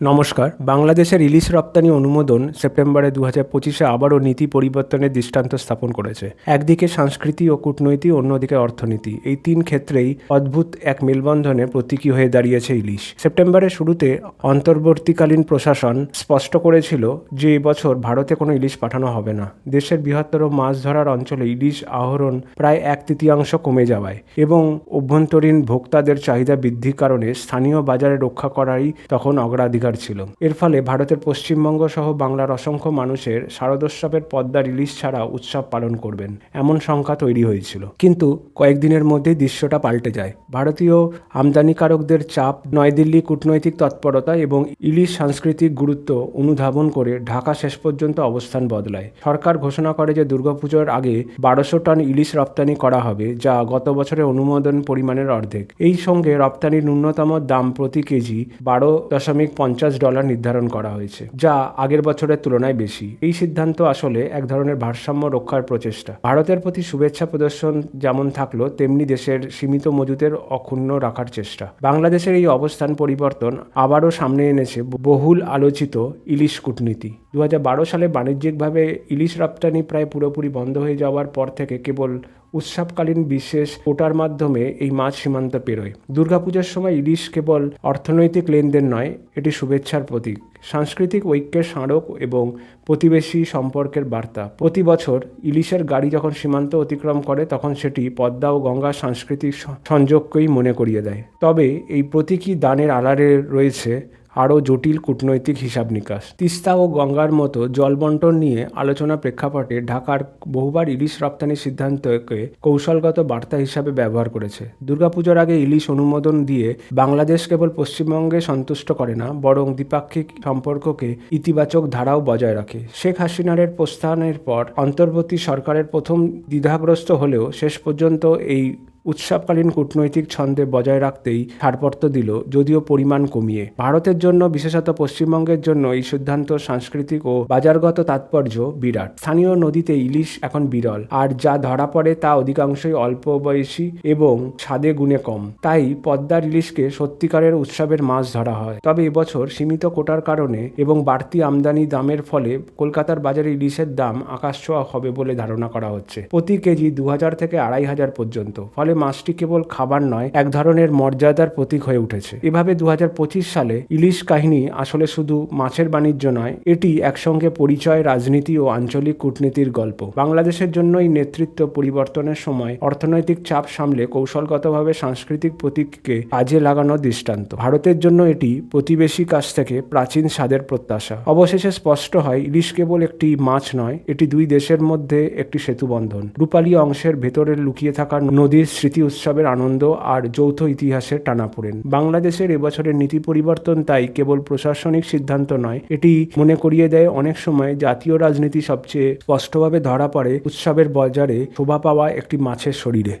নমস্কার। বাংলাদেশের ইলিশ রপ্তানি অনুমোদন সেপ্টেম্বরে দু হাজার পঁচিশে আবারও নীতি পরিবর্তনের দৃষ্টান্ত স্থাপন করেছে। একদিকে সংস্কৃতি ও কূটনৈতিক, অন্যদিকে অর্থনীতি। এই তিন ক্ষেত্রেই অদ্ভুত এক মেলবন্ধনে প্রতীকী হয়ে দাঁড়িয়েছে ইলিশ। সেপ্টেম্বরের শুরুতে অন্তর্বর্তীকালীন প্রশাসন স্পষ্ট করেছিল যে এবছর ভারতে কোনো ইলিশ পাঠানো হবে না। দেশের বৃহত্তর মাছ ধরার অঞ্চলে ইলিশ আহরণ প্রায় এক তৃতীয়াংশ কমে যাওয়ায় এবং অভ্যন্তরীণ ভোক্তাদের চাহিদা বৃদ্ধির কারণে স্থানীয় বাজারে রক্ষা করাই তখন অগ্রাধিকার ছিল। এর ফলে ভারতের পশ্চিমবঙ্গ সহ বাংলার অসংখ্য মানুষের শারদোৎসবের পদ্মার ইলিশ ছাড়া উৎসব পালন করবেন এমন সংখ্যা তৈরি হয়েছিল। কিন্তু কয়েকদিনের মধ্যেই দৃশ্যটা পাল্টে যায়। ভারতীয় আমদানিকারকদের চাপ, নয়াদিল্লি কূটনৈতিক তৎপরতা এবং ইলিশ সাংস্কৃতিক গুরুত্ব অনুধাবন করে ঢাকা শেষ পর্যন্ত অবস্থান বদলায়। সরকার ঘোষণা করে যে দুর্গাপুজোর আগে বারোশো টন ইলিশ রপ্তানি করা হবে, যা গত বছরের অনুমোদন পরিমাণের অর্ধেক। এই সঙ্গে রপ্তানির ন্যূনতম দাম প্রতি কেজি বারো দশমিক পঞ্চাশ ডলার নির্ধারণ করা হয়েছে, যা আগের বছরের তুলনায় বেশি। এই সিদ্ধান্ত আসলে এক ধরনের ভারসাম্য রক্ষার প্রচেষ্টা। ভারতের প্রতি শুভেচ্ছা প্রদর্শন যেমন থাকল, তেমনি দেশের সীমিত মজুদের অক্ষুণ্ণ রাখার চেষ্টা। বাংলাদেশের এই অবস্থান পরিবর্তন আবারও সামনে এনেছে বহুল আলোচিত ইলিশ কূটনীতি। দু হাজার বারো সালে বাণিজ্যিকভাবে ইলিশ রপ্তানি প্রায় পুরোপুরি বন্ধ হয়ে যাওয়ার পর থেকে কেবল উৎসবকালীন বিশেষ কোটার মাধ্যমে এই মাছ সীমান্ত পেরোয়। দুর্গাপূজার সময় ইলিশ কেবল অর্থনৈতিক লেনদেন নয়, এটি শুভেচ্ছার প্রতীক। সাংস্কৃতিক ঐক্যের স্মারক এবং প্রতিবেশী সম্পর্কের বার্তা। প্রতি বছর ইলিশের গাড়ি যখন সীমান্ত অতিক্রম করে, তখন সেটি পদ্মা ও গঙ্গার সাংস্কৃতিক সংযোগকেই মনে করিয়ে দেয়। তবে এই প্রতীকী দানের আড়ালে রয়েছে আরও জটিল কূটনৈতিক হিসাব নিকাশ। তিস্তা ও গঙ্গার মতো জল বন্টন নিয়ে আলোচনা প্রেক্ষাপটে ঢাকার বহুবার ইলিশ রপ্তানির সিদ্ধান্তকে কৌশলগত বার্তা হিসাবে ব্যবহার করেছে। দুর্গাপুজোর আগে ইলিশ অনুমোদন দিয়ে বাংলাদেশ কেবল পশ্চিমবঙ্গে সন্তুষ্ট করে না, বরং দ্বিপাক্ষিক সম্পর্ককে ইতিবাচক ধারাও বজায় রাখে। শেখ হাসিনার প্রস্থানের পর অন্তর্বর্তী সরকারের প্রথম দ্বিধাগ্রস্ত হলেও শেষ পর্যন্ত এই উৎসবকালীন কূটনৈতিক ছন্দে বজায় রাখতেই ছাড়পত্র দিল, যদিও পরিমাণ কমিয়ে। ভারতের জন্য, বিশেষত পশ্চিমবঙ্গের জন্য, এই সিদ্ধান্ত সাংস্কৃতিক ও বাজারগত তাৎপর্য বিরাট। স্থানীয় নদীতে ইলিশ এখন বিরল, আর যা ধরা পড়ে তা অধিকাংশই অল্প বয়সী এবং স্বাদে গুণে কম। তাই পদ্মার ইলিশকে সত্যিকারের উৎসবের মাছ ধরা হয়। তবে এবছর সীমিত কোটার কারণে এবং বাড়তি আমদানি দামের ফলে কলকাতার বাজারে ইলিশের দাম আকাশ ছোঁয়া হবে বলে ধারণা করা হচ্ছে। প্রতি কেজি দু হাজার থেকে আড়াই হাজার পর্যন্ত, ফলে মাছটি কেবল খাবার নয়, এক ধরনের মর্যাদার প্রতীক হয়ে উঠেছে। এভাবে দু হাজার পঁচিশ সালে ইলিশ কাহিনী আসলে শুধু মাছের বাণিজ্য নয়, এটি একসঙ্গে পরিচয়, রাজনীতি ও আঞ্চলিক কূটনীতির গল্প। বাংলাদেশের জন্য এই নেতৃত্ব পরিবর্তনের সময় অর্থনৈতিক চাপ সামলে কৌশলগতভাবে সাংস্কৃতিক প্রতীককে কাজে লাগানো দৃষ্টান্ত। ভারতের জন্য এটি প্রতিবেশী কাছ থেকে প্রাচীন স্বাদের প্রত্যাশা। অবশেষে স্পষ্ট হয়, ইলিশ কেবল একটি মাছ নয়, এটি দুই দেশের মধ্যে একটি সেতুবন্ধন। রূপালী অংশের ভেতরে লুকিয়ে থাকা নদীর স্মৃতি উৎসবের আনন্দ আর যৌথ ইতিহাসের টানাপোড়েন বাংলাদেশের এবছরের নীতি পরিবর্তন তাই কেবল প্রশাসনিক সিদ্ধান্ত নয়, এটি মনে করিয়ে দেয় অনেক সময় জাতীয় রাজনীতি সবচেয়ে স্পষ্টভাবে ধরা পড়ে উৎসবের বাজারে শোভা পাওয়া একটি মাছের শরীরে।